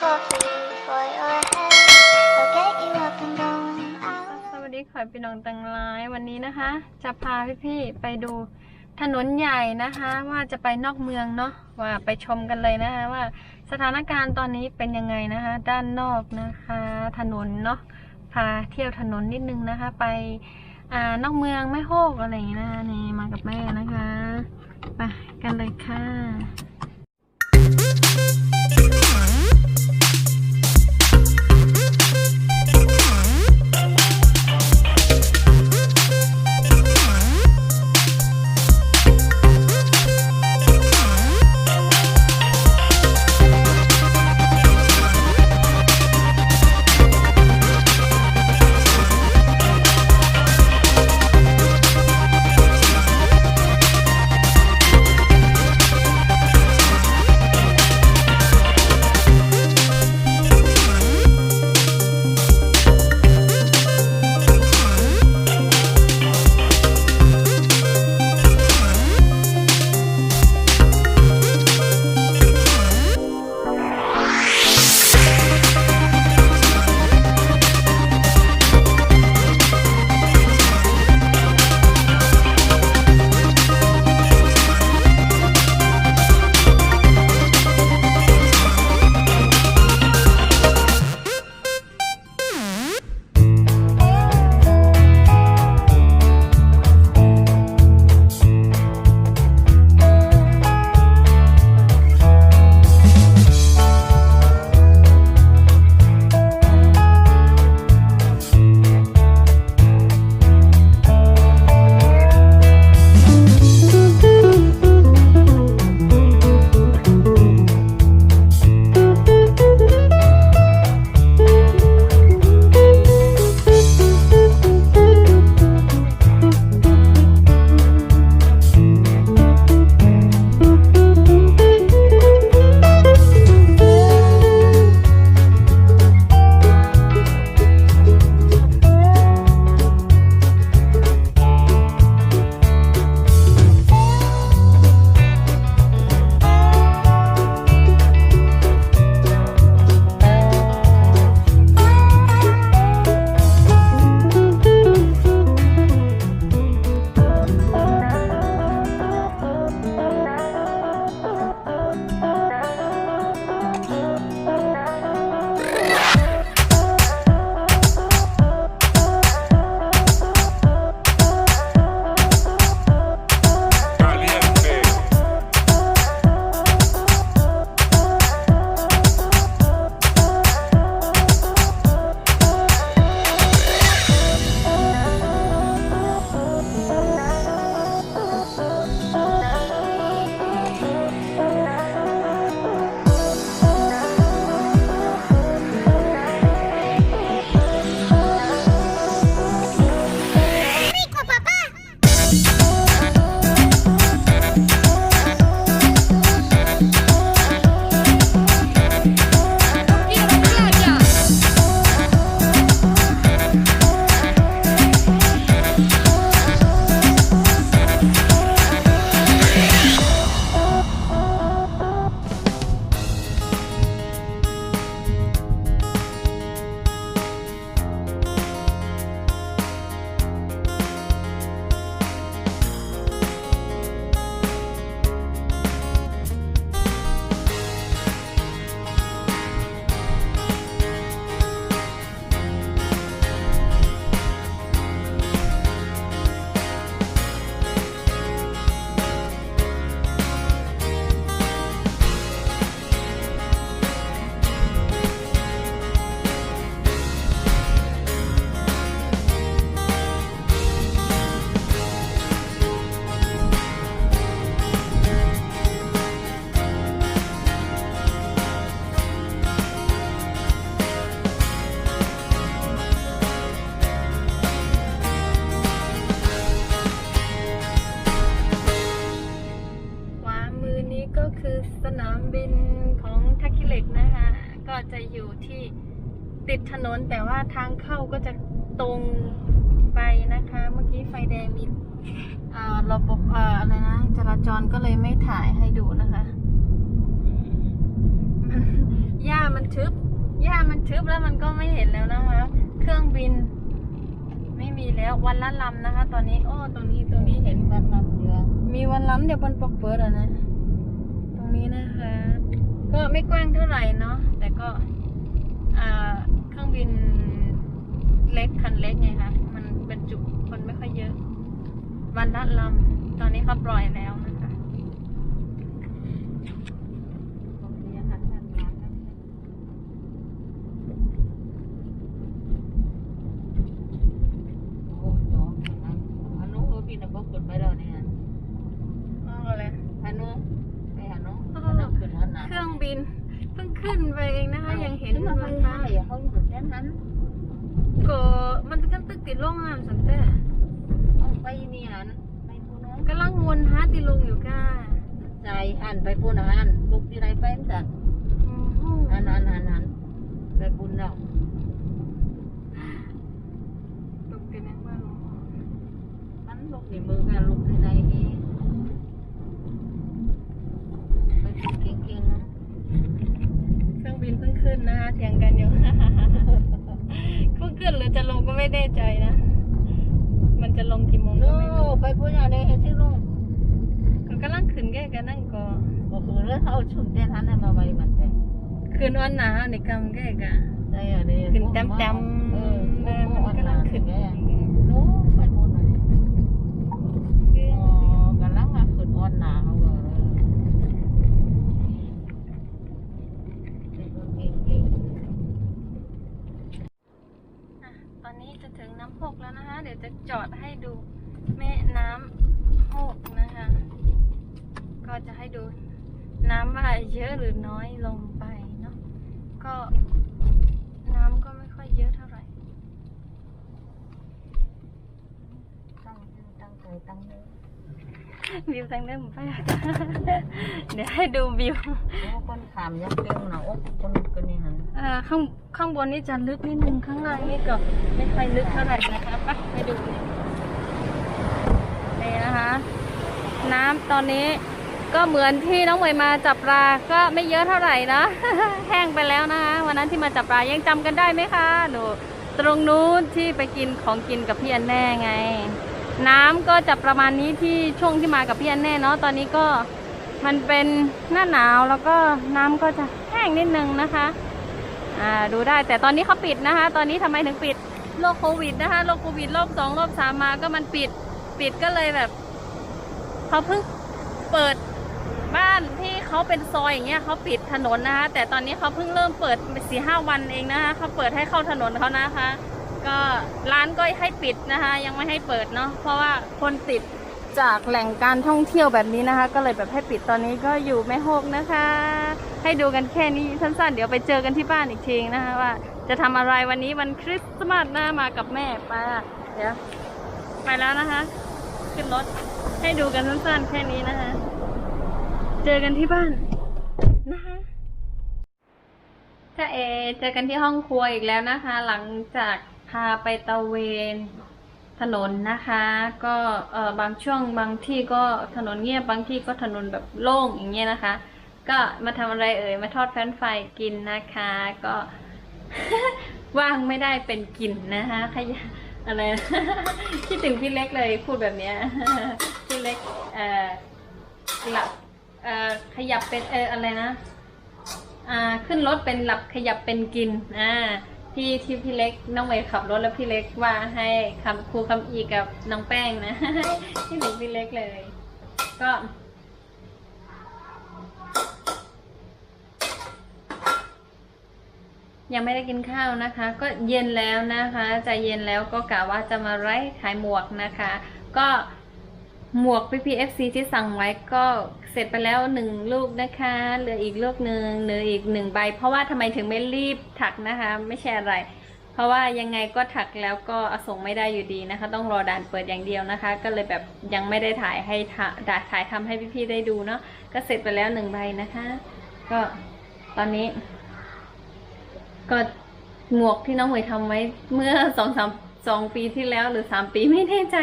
coffee for your head. I'll get you up and going out. สวัสดีค่ะพี่น้องตังร้ายวันนี้นะคะ จะพาพี่ๆไปดูถนนใหญ่นะคะ ว่าจะไปนอกเมืองเนาะว่าไปชมกันเลยนะคะว่าสถานการณ์ตอนนี้เป็นยังไงนะคะ ด้านนอกนะคะ ถนนเนาะพาเที่ยวถนนนิดนึงนะคะ ไปอ่านอกเมืองไม่โฮกอะไรอย่างนี้นะคะนี่มากับแม่นะคะไปกันเลยค่ะ นามบินของทักคิเล็กนะคะก็จะอยู่ที่ติดถนนแต่ว่าทางเข้าก็จะตรงไปนะคะ เมื่อกี้ไฟแดงมีระบบอะไรนะ จราจรก็เลยไม่ถ่ายให้ดูนะคะมันหญ้ามันทึบหญ้ามันทึบแล้วมันก็ไม่เห็นแล้วนะคะ เครื่องบิน ไม่มีแล้ววันละลำนะคะ ตอนนี้ โอ้ตรงนี้ตรงนี้เห็นกันน้ำเรือมีวันลำเดี๋ยวบนปกเปิดอะนะ นี้นะคะ ก็ไม่กว้างเท่าไหร่เนาะแต่ก็อ่าเครื่องบินเล็กคันเล็กไงคะมันบรรจุคนไม่ค่อยเยอะ วันละลำตอนนี้เขาปล่อยแล้วนะคะ ตรงนี้หันหันร้านนั่นโอ้โหอันนู้นเขาบินอะบอกกดไปแล้วเนี่ย อ๋ออะไร อันนู้นไปหาน้องอันนู้นขึ้นวันนั้น เครื่องบินเพิ่งขึ้นไปเองนะคะ ยังเห็น มั มัน น ไป ฟ้า ได้อย่าเขาอยู่แค่นั้น ก็มันกันตึกติดโรงงานสันแต่ เอาไปนี่หันไปพูน้อง กำลังวนหาติลงอยู่ก้า ใจหันไปพูนหันลูกที่ไรไปมั้งจ้ะ อือหู หันหันหันหันไปพูน แล้วตกเป็นยังบ้างมันลูกในมือกันลูกที่ไรเองไปพูดเก่งๆนะเครื่องบินเพิ่งขึ้นนะคะเถียงกันอยู่ เพิ่งขึ้นหรือจะลงก็ไม่แน่ใจนะ มันจะลงกี่โมงก็โน่ไม่รู้ไปพูดอย่างนี้เห็นสิลุงก็กำลังขึ้นแก่กันนั่งก่อก็คือเรื่องเขาชุดเด่นทันให้มาไว้มันแต่ขึ้นวันหนาในกำแก่กัน ได้อะนี่ขึ้นเต็มเต็มเออเออมันกำลังขึ้นแก่โน่ไปพูดหน่อยอ๋อกำลังมาขึ้นอ่อนหนาเขาก็เก่งอะตอนนี้จะถึงน้ำพกแล้วนะคะ เดี๋ยวจะจอดให้ดูแม่น้ำพกนะคะ ก็จะให้ดูน้ำว่าเยอะหรือน้อยลงไปเนาะก็น้ำก็ไม่ค่อยเยอะเท่าไหร่ ๆตั้งตั้งใจตั้งเลย วิว ทางเดิมไปเดี๋ยวให้ดูวิวโอ้คนขามยักษ์เก่งนะโอ้คนคนนี้หันเอ่อข้างข้างบนนี่จะลึกนิดนึงข้างล่างนี่ก็ไม่ค่อยลึกเท่าไหร่นะคะไปไปดูนี่นะคะ น้ำตอนนี้ก็เหมือนที่น้องเหมยมาจับปลาก็ไม่เยอะเท่าไหร่นะแห้งไปแล้วนะคะวันนั้นที่มาจับปลายังจำกันได้ไหมคะดูตรงนู้นที่ไปกินของกินกับพี่อันแน่ไง น้ำก็จะประมาณนี้ที่ช่วงที่มากับพี่แอนแน่เนาะตอนนี้ก็มันเป็นหน้าหนาวแล้วก็น้ำก็จะแห้งนิดนึงนะคะอ่าดูได้แต่ตอนนี้เขาปิดนะคะ ตอนนี้ทำไมถึงปิดโรคโควิดนะคะโรคโควิดรอบสองรอบสามมาก็มันปิดปิดก็เลยแบบเขาเพิ่งเปิดบ้านที่เขาเป็นซอยอย่างเงี้ยเขาปิดถนนนะคะแต่ตอนนี้เขาเพิ่งเริ่มเปิดสี่ห้าวันเองนะคะเขาเปิดให้เข้าถนนเขานะคะ ก็ร้านก็ให้ปิดนะคะ ยังไม่ให้เปิดเนาะเพราะว่าคนติดจากแหล่งการท่องเที่ยวแบบนี้นะคะ ก็เลยแบบให้ปิดตอนนี้ก็อยู่แม่ฮกนะคะ ให้ดูกันแค่นี้สั้นๆ เดี๋ยวไปเจอกันที่บ้านอีกทีนะคะว่า จะทำอะไรวันนี้วันคริสต์มาสนะมากับแม่ไปเดี๋ยวไปแล้วนะคะ ขึ้นรถให้ดูกันสั้นๆ แค่นี้นะคะ เจอกันที่บ้านนะคะถ้าเอเจอกันที่ห้องครัวอีกแล้วนะคะ หลังจาก พาไปตะเวนถนนนะคะ ก็เออบางช่วงบางที่ก็ถนนเงียบบางที่ก็ถนนแบบโล่งอย่างเงี้ยนะคะ ก็มาทำอะไรเอ่ยมาทอดแฟรนช์ฟรายกินนะคะ ก็ว่างไม่ได้เป็นกินนะคะขยะอะไรคิดถึงพี่เล็กเลยพูดแบบเนี้ยพี่เล็กเออหลับเออขยับเป็นเอออะไรนะอ่าขึ้นรถเป็นหลับขยับเป็นกินอ่า ที่ที่พี่เล็กน้องเมย์ขับรถแล้วพี่เล็กว่าให้คำครูคำอีกับน้องแป้งนะคิดถึงพี่เล็กเลย ก็ยังไม่ได้กินข้าวนะคะ ก็เย็นแล้วนะคะ จะเย็นแล้วก็กะว่าจะมาไล่ขายหมวกนะคะ ก็ หมวก PPFC ที่สั่งไว้ก็เสร็จไปแล้วหนึ่งลูกนะคะเหลืออีกลูกหนึ่งเหลืออีกหนึ่งใบ เพราะว่าทำไมถึงไม่รีบถักนะคะ ไม่ใช่อะไร เพราะว่ายังไงก็ถักแล้วก็อส่งไม่ได้อยู่ดีนะคะ ต้องรอด่านเปิดอย่างเดียวนะคะ ก็เลยแบบยังไม่ได้ถ่ายให้ถ่าถ่ายทำให้พี่ๆได้ดูเนาะก็เสร็จไปแล้วหนึ่งใบนะคะ ก็ตอนนี้ ก็หมวกที่น้องเหมยทำไว้เมื่อสองสามสองปีที่แล้วหรือสามปีไม่แน่ใจ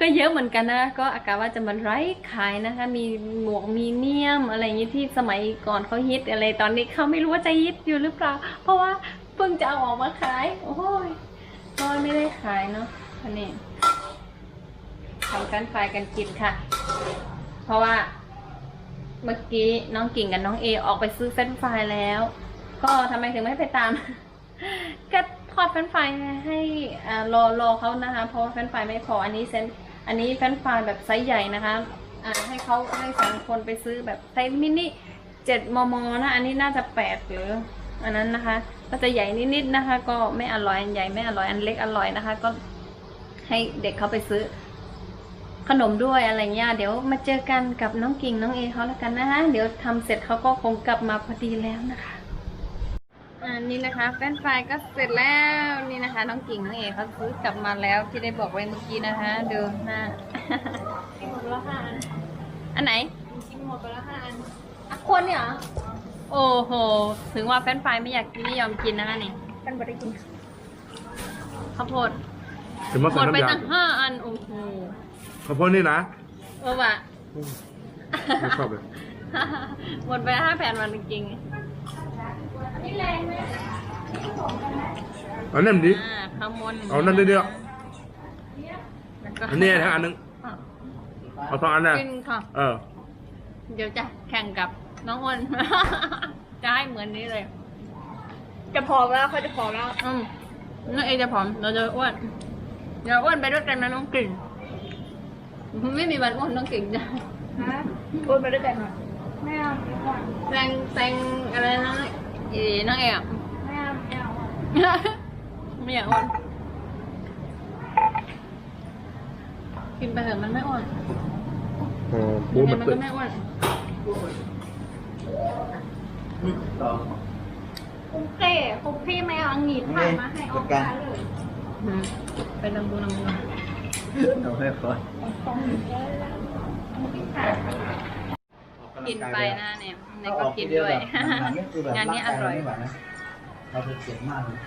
ก็เยอะเหมือนกันนะก็อากาศว่าจะมันไร้ขายนะคะ มีหมวกมีเนียมอะไรอย่างนี้ที่สมัยก่อนเขาฮิตอะไรตอนนี้เขาไม่รู้ว่าจะฮิตอยู่หรือเปล่า เพราะว่าเพิ่งจะเอาออกมาขาย โอ้ยก็ไม่ได้ขายเนาะอันนี้ทำกันไฟกันกินค่ะ เพราะว่าเมื่อกี้น้องกิ่งกับน้องเอออกไปซื้อเฟรนช์ฟรายแล้ว ก็ทำไมถึงไม่ไปตามก็ทอดเฟรนช์ฟรายให้อ่ารอรอเขานะคะ เพราะว่าเฟรนช์ฟรายไม่พออันนี้เซน อันนี้เฟนฟายแบบไซส์ใหญ่นะคะอ่าให้เขาให้สองคนไปซื้อแบบไซส์มินิเจ็ดมมนะอันนี้น่าจะแปดหรืออันนั้นนะคะ ก็จะใหญ่นิดๆนะคะ ก็ไม่อร่อยอันใหญ่ไม่อร่อยอันเล็กอร่อยนะคะ ก็ให้เด็กเขาไปซื้อ ขนมด้วยอะไรเงี้ยเดี๋ยวมาเจอกันกับน้องกิ่งน้องเอเขาแล้วกันนะคะเดี๋ยวทำเสร็จเขาก็คงกลับมาพอดีแล้วนะคะ อันนี้นะคะแฟรนช์ฟรายก็เสร็จแล้วนี่นะคะ น้องกิ่งน้องเอเขาซื้อกลับมาแล้วที่ได้บอกไว้เมื่อกี้นะคะดูหน้ากินหมดไปแล้วห้าอันอันไหนกินหมดไปแล้วห้าอันอะคนเนี่ยเหรอโอ้โหถึงว่าแฟรนช์ฟรายไม่อยากไม่ยอมกินนะคะนี่เป็นบริกินข้าวโพดถึงมาหมใส่ดไปน้ำยาตั้งห้าอันโอ้โหข้าวโพดนี่นะเออว่ะไม่ชอบเลยหมดไปห้าแผ่นวันจริงๆนี่แรงไหมเอานั่นดิอ่าข้าวมนเอานั่นเดียวแล้วก็อันนี้ทั้งอันนึงเอาสองอันน่ะกินค่ะ เออเดี๋ยวจะแข่งกับน้องอ้น จะให้เหมือนนี้เลย จะพอแล้วเขาจะพอแล้วอืมน้องเอจะผอม เราจะอ้วนเดี๋ยวอ้วนไปด้วยกันนะน้องกิ่งไม่มีวันอ้วนน้องกิ่งจะฮะโอนไปด้วยกันหน่อยไม่เอาไม่เอาแซงแซงอะไรนะเอ๋น้องเอ๋อะไม่เอาไม่เอาไม่อยากอ้วนกินไปเถอะมันไม่อ้วนโอ้ปูยังไงมันมันก็ไม่อ้วนคุกเก้คุกพี่ไม่เอาอังหนีถ่ายมาให้ออกมาเลยอืมไปลองดูลองดูเอาให้ก่อน กินไปนะเนี่ยในก็กินด้วย งานนี้อร่อยเราจะเจ็บมากเลย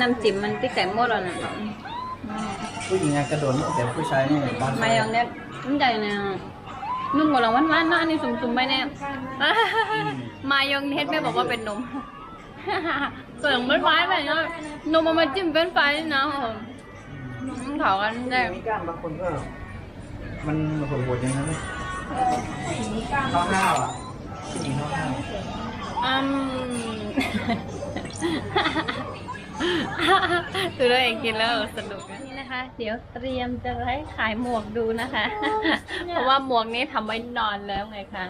น้ำจิ้มมันที่ไก่หมดแล้วนะผู้หญิงอะกระโดดแต่ผู้ชายนี่บ้านมายองเนสมันใหญ่เนี่ยนุ่มกว่าเราวันๆเนอะอันนี้สุ่มๆไปเนี่ยมายองเนสไม่บอกว่าเป็นนมส่วนไม่ไฟแบบนี้นมเอามาจิ้มเป็นไฟนี่นะมันเผากันได้ มีกล้ามบางคนก็มันโหดๆอย่างนั้นเลยข้าวห้าวอะผู้หญิงข้าวห้าวอืมคือเราเองกินแล้วสนุกนะนี่นะคะ เดี๋ยวเตรียมจะให้ขายหมวกดูนะคะ เพราะว่าหมวกนี้ทำไว้นอนแล้วไงคะ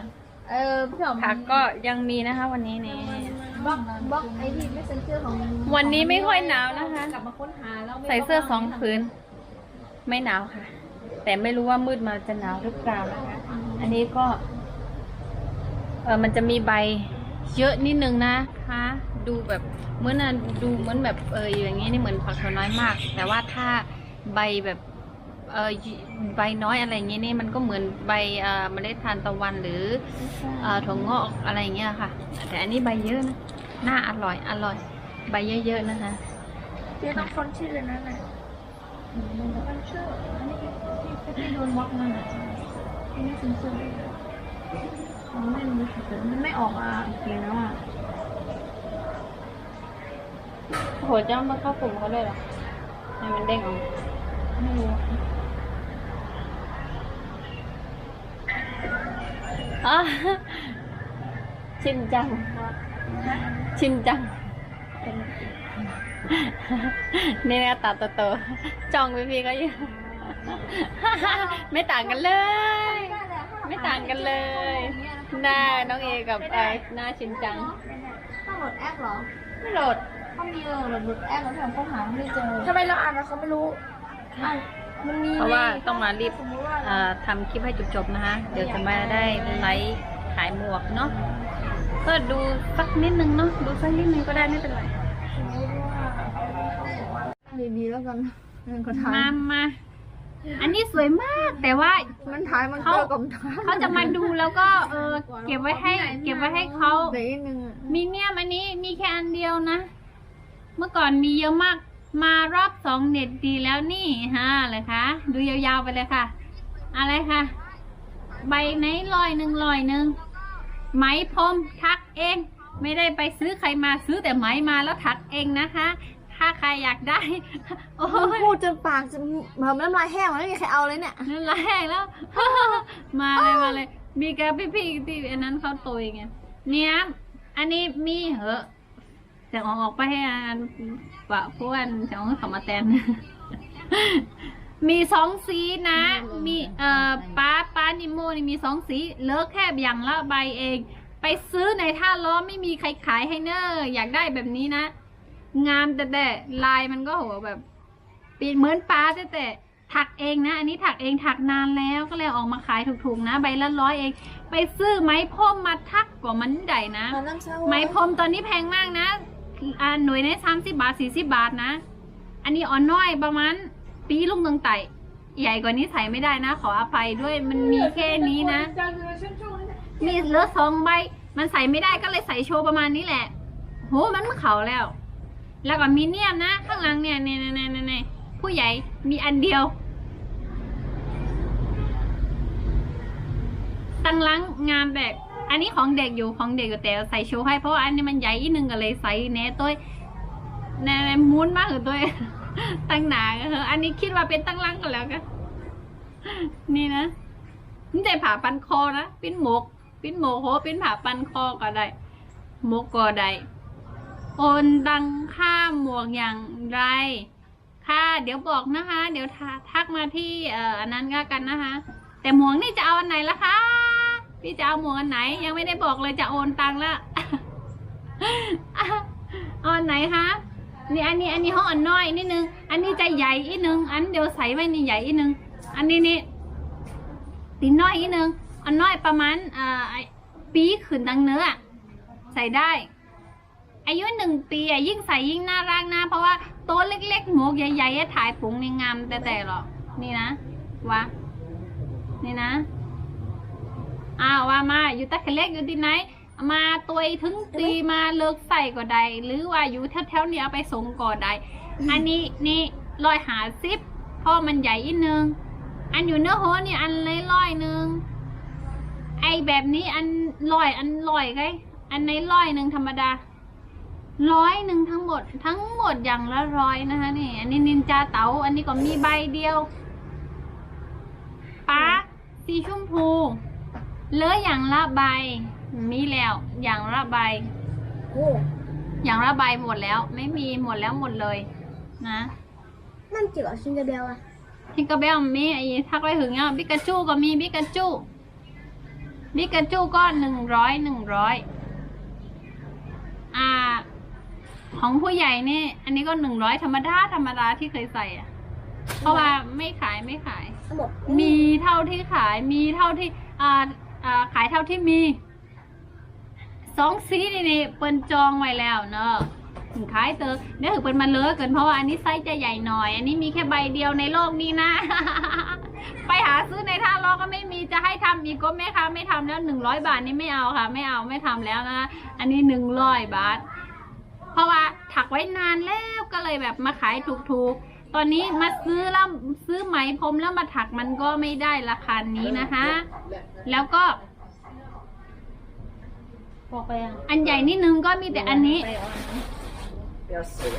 เออพี่หอมค่ะก็ยังมีนะคะ วันนี้นี่บล็อกบล็อกไอ้ที่ไม่เซ็นเซอร์ของวันนี้ไม่ค่อยหนาวนะคะ กลับมาค้นหาแล้วไม่ใส่เสื้อสองผืน ไม่หนาวค่ะ แต่ไม่รู้ว่ามืดมาจะหนาวหรือเปล่านะคะ อันนี้ก็ เออมันจะมีใบเยอะนิดนึงนะคะ ดูแบบเหมื่อนนะดูเหมือนแบบเอออย่างนี้นี่เหมือนผักถั่วน้อยมาก แต่ว่าถ้าใบแบบเออใบน้อยอะไรอย่างนี้นี่มันก็เหมือนใบเอ่อเมล็ดทานตะวันหรือเอ่อถั่วงอกอะไรอย่างเงี้ยค่ะ แต่อันนี้ใบเยอะนะน่าอร่อยอร่อย ใบเยอะๆนะคะเจ๊ต้องค้นชื่อนั่นแหละค้นชื่อ อันนี้ที่ที่โดนบล็อกนั่นแหละที่ไม่เซ็นเซอร์เลยมันไม่รู้สึกมันไม่ออกอะอีกแล้วอะโหเจ้ามาเข้ากลุ่มเขาเลยเหรอให้มันเด้งออกไม่รู้อ๋อชินจัง ชินจัง นี่นะตาโตๆจ้องพี่พี่ก็อยู่ ไม่ต่างกันเลย ไม่ต่างกันเลยหน้าน้องเอกับเอ่อหน้าชินจังต้องโหลดแอปเหรอ ไม่โหลดเขามีเออโหลดแอปแล้วพี่หอมเขาหาไม่เจอทำไมเราอ่านแล้วเขาไม่รู้อ้าวมันมีเพราะว่าต้องมารีบสมมติว่าเอ่อทำคลิปให้จบๆนะคะ เดี๋ยวจะมาได้ไลฟ์ขายหมวกเนาะ ก็ดูสักนิดนึงเนาะ ดูสักนิดนึงก็ได้ไม่เป็นไรดีๆแล้วกันมันก็ถ่ายมามา อันนี้สวยมากแต่ว่ามันถ่ายมันเขาเจอกับถ่ายเขาจะมาดูแล้วก็เออเก็บไว้ให้ เก็บไว้ให้เขาเดี๋ยวอีกนึงอะมีเนี่ยอันนี้มีแค่อันเดียวนะ เมื่อก่อนมีเยอะมากมารอบสองเน็ตดีแล้วนี่ฮะเลยคะดูยาวๆไปเลยค่ะ อะไรคะใบไหนลอยหนึ่งลอยหนึ่งไหมพรมทักเอง ไม่ได้ไปซื้อใครมาซื้อแต่ไหมมาแล้วถักเองนะคะ ถ้าใครอยากได้ โอ้ยพูดจนปากจะเหมือนน้ำลายแห้งมันไม่มีใครเอาเลยเนี่ยนั่นแหละแล้ว มาเลยมาเลย มีกับพี่ๆที่อันนั้นเขาตุยไงเนี่ยอันนี้มีเหอะจะออกออกไปให้อันปะพวนจะเอาเขามาแตน มีสองสีนะ มีเอ่อป้าป้านิโมนี่มีสองสีเหลือกแค่อย่างละใบเอง ไปซื้อในท่าล้อไม่มีใครขายให้เนอะอยากได้แบบนี้นะ งามแต่แต่ลายมันก็โหแบบปีเหมือนป้าแต่แต่ถักเองนะ อันนี้ถักเองถักนานแล้วก็เลยออกมาขายถูกๆนะ ใบละร้อยเอง ไปซื้อไหมพรมมาทักกว่ามันใหญ่นะไหมพรมตอนนี้แพงมากนะอ่าหน่วยในสามสิบาทสี่สิบาทนะ อันนี้อ่อนน้อยประมาณปีลุงตังไต่ใหญ่กว่านี้ใส่ไม่ได้นะ ขออภัยด้วยมันมีแค่นี้นะ มีเหลือสองใบ มันใส่ไม่ได้ก็เลยใส่โชว์ประมาณนี้แหละ โหมันมันเขาแล้ว แล้วก็มีเนียมนะ ข้างหลังเนี่ยเนี่ยเนี่ยเนี่ยเนี่ยผู้ใหญ่มีอันเดียวตั้งหลังงามแบบ อันนี้ของเด็กอยู่ของเด็กอยู่แต่ใส่โชว์ให้เพราะว่าอันนี้มันใหญ่อีกนึงก็เลยใส่แน่ตัวแน่มุนมากเลยตัวตั้งหนาเถออันนี้คิดว่าเป็นตั้งหลังกันแล้วกันนี่นะนี่แต่ผ่าปันคอนะ ปิ้นหมก ปิ้นหมกโหปิ้นผ่าปันคอก็ได้หมกก็ได้ โอนดังค่าหมวกอย่างไร ค่ะ เดี๋ยวบอกนะคะ เดี๋ยวทักมาที่เอ่ออันนั้นก็กันนะคะ แต่หมวกนี่จะเอาอันไหนล่ะคะ พี่จะเอาหมวกอันไหน ยังไม่ได้บอกเลยจะโอนตังค์ละเอาอันไหนคะนี่อันนี้อันนี้ห้องอันน้อยนิดนึง อันนี้จะใหญ่อีกนึง อันเดี๋ยวใส่ไว้นี่ใหญ่อีกนึง อันนี้นี่ตีน้อยอีกนึง อันน้อยประมาณเอ่อปีขึ้นดังเนื้อใส่ได้ อายุหนึ่งปีอะยิ่งใส่ยิ่งน่ารักนะ เพราะว่าโต๊ะเล็กๆหมวกใหญ่ๆถ่ายปุ๋งในงามแต่แต่หรอกนี่นะวะนี่นะอ้าวว่ามาอยู่ตะเขเล็กอยู่ที่ไหน มาตัวถึงตีมาเลิกใส่ก็ได้หรือว่าอยู่แถวๆนี้เอาไปส่งก็ได้อันนี้นี่ลอยหาซิปเพราะมันใหญ่อีกนึงอันอยู่เนื้อโฮนี่อันเลยร้อยนึงไอแบบนี้อันลอยอันลอยไงอันในร้อยหนึ่งธรรมดา ร้อยหนึ่งทั้งหมด ทั้งหมดอย่างละร้อยนะคะนี่อันนี้นินจาเต๋าอันนี้ก็มีใบเดียวป้าสีชมพูเหลืออย่างละใบ มีแล้วอย่างละใบโอ้อย่างละใบหมดแล้ว ไม่มีหมดแล้วหมดเลย นะนั่นจิ๋วเหรอชินเดอเบลอะทิงเกอร์เบลมีไอ้ทักไปถึงอะบิกาจูก็มีบิกาจูบิกาจูก็หนึ่งร้อยหนึ่งร้อยอ่า ของผู้ใหญ่นี่ อันนี้ก็หนึ่งร้อยธรรมดาธรรมดาที่เคยใส่อะเพราะว่าไม่ขายไม่ขายทั้งหมดมีเท่าที่ขายมีเท่าที่อ่าอ่าขายเท่าที่มีสองสีนี่นี่เปิ้นจองไว้แล้วเนอะถึงขายเตอเดี๋ยวถึงเปิ้นมาเลอะเกินเพราะว่าอันนี้ไซส์จะใหญ่หน่อย อันนี้มีแค่ใบเดียวในโลกนี้นะ ไปหาซื้อในท่าล้อก็ไม่มีจะให้ทำอีกก็แม่ค้าไม่ทำแล้วหนึ่งร้อยบาทนี่ไม่เอาค่ะ ไม่เอาไม่ทำแล้วนะอันนี้หนึ่งร้อยบาท เพราะว่าถักไว้นานแล้วก็เลยแบบมาขายถูกๆ ตอนนี้มาซื้อแล้วซื้อไหมพรมแล้วมาถักมันก็ไม่ได้ราคานี้นะคะ แล้วก็บอกไปยังอันใหญ่นิดนึงก็มีแต่อันนี้เดี๋ยวเสือ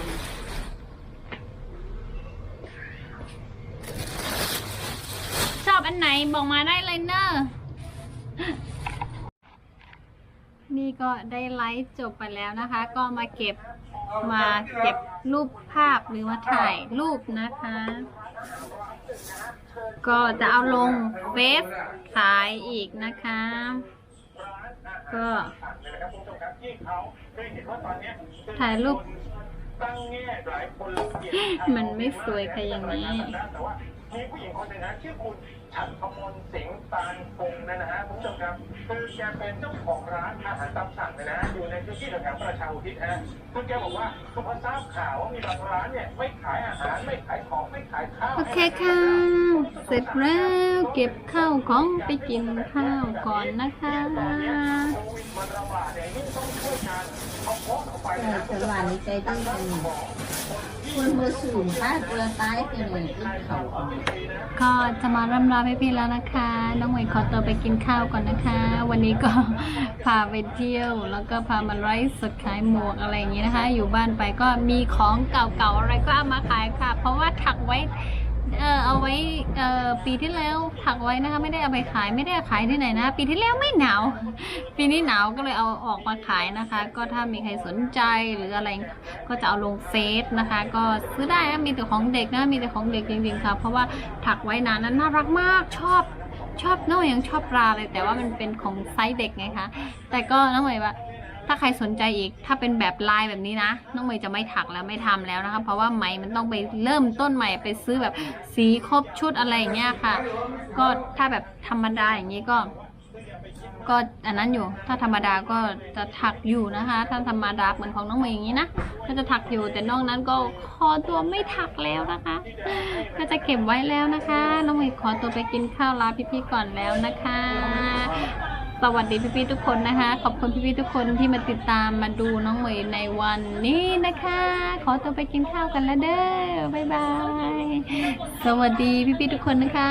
ชอบอันไหนบอกมาได้เลยเนอะ นี่ก็ได้ไลฟ์จบไปแล้วนะคะ ก็มาเก็บมาเก็บรูปภาพหรือมาถ่ายรูปนะคะ ก็จะเอาลงเฟซขายอีกนะคะ ก็ถ่ายรูปมันไม่สวยค่ะอย่างนี้ แต่ว่ามีผู้หญิงคนหนึ่งนะชื่อคุณฉันพมลสิงห์ตาลพงศ์นะนะฮะคุณผู้ชมครับคือแกเป็นเจ้าของร้านอาหารตามสั่งเลยนะอยู่ในพื้นที่แถวๆประชาอุทิศฮะคือแกบอกว่าคือพอทราบข่าวว่ามีบางร้านเนี่ยไม่ขายอาหารไม่ขายของไม่ขายข้าวโอเคค่ะเสร็จแล้วเก็บข้าวของไปกินข้าวก่อนนะคะโควิดมันระบาดเนี่ยยิ่งต้องช่วยกันเอาโพสต์ออกไปนะแต่หวานนี้ใจตั้งคุณมือสื่อถ้าเรือตายเป็นเลยขึ้นเขาเอาก็จะมาร่ำลาพี่ๆแล้วนะคะ น้องเหมยขอตัวไปกินข้าวก่อนนะคะ วันนี้ก็ พาไปเที่ยว แล้วก็พามาไลฟ์สดขายหมวกอะไรอย่างนี้นะคะ อยู่บ้านไปก็มีของเก่าๆอะไรก็เอามาขายค่ะ เพราะว่าถักไว้ เออเอาไว้เออปีที่แล้วถักไว้นะคะ ไม่ได้เอาไปขายไม่ได้าขายที่ไหนนะ ปีที่แล้วไม่หนาว ปีนี้หนาวก็เลยเอาออกมาขายนะคะ ก็ถ้ามีใครสนใจหรืออะไรก็จะเอาลงเฟซนะคะ ก็ซื้อได้นะมีแต่ของเด็กนะมีแต่ของเด็กจริงๆค่ะ เพราะว่าถักไว้นานนั้นน่ารักมากชอบชอบน้องยังชอบปลาเลยแต่ว่ามันเป็นของไซส์เด็กไงคะแต่ก็น้องเหมยว่า ถ้าใครสนใจอีกถ้าเป็นแบบลายแบบนี้นะ น้องเมย์จะไม่ถักแล้วไม่ทำแล้วนะคะ เพราะว่าไหมมันต้องไปเริ่มต้นใหม่ไปซื้อแบบสีครบชุดอะไรอย่างเงี้ยค่ะ ก็ถ้าแบบธรรมดาอย่างนี้ก็ ก็อันนั้นอยู่ ถ้าธรรมดาก็จะถักอยู่นะคะ ถ้าธรรมดาเหมือนของน้องเมย์อย่างนี้นะก็จะถักอยู่แต่นอกนั้นก็ขอตัวไม่ถักแล้วนะคะ ก็จะเก็บไว้แล้วนะคะ น้องเมย์ขอตัวไปกินข้าวลาพี่ๆก่อนแล้วนะคะ สวัสดีพี่ๆทุกคนนะคะ ขอบคุณพี่ๆทุกคนที่มาติดตามมาดูน้องเหมยในวันนี้นะคะ ขอตัวไปกินข้าวกันแล้วเด้อบ๊ายบาย สวัสดีพี่ๆทุกคนนะคะ